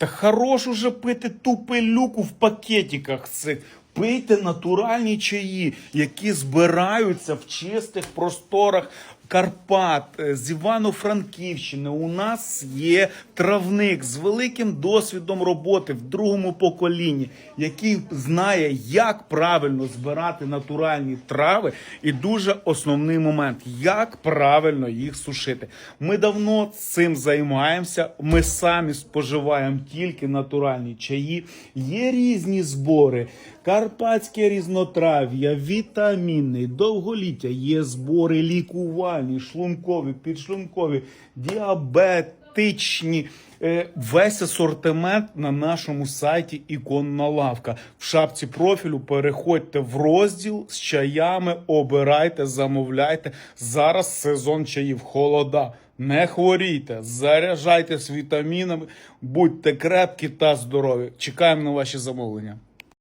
Та хорош уже пити ту пилюку в пакетиках цих. Пийте натуральні чаї, які збираються в чистих просторах Карпат, е, з Івано-Франківщини. У нас є травник з великим досвідом роботи в другому поколінні, який знає, як правильно збирати натуральні трави, і дуже основний момент, як правильно їх сушити. Ми давно цим займаємося. Ми самі споживаємо тільки натуральні чаї. Є різні збори. Карпатське різнотрав'я, вітамінний, довголіття, є збори лікувальні, шлункові, підшлункові, діабетичні. Е, Весь асортимент на нашому сайті Іконна лавка. В шапці профілю переходьте в розділ з чаями, обирайте, замовляйте. Зараз сезон чаїв холода. Не хворійте, заряджайтесь вітамінами, будьте крепкі та здорові. Чекаємо на ваші замовлення.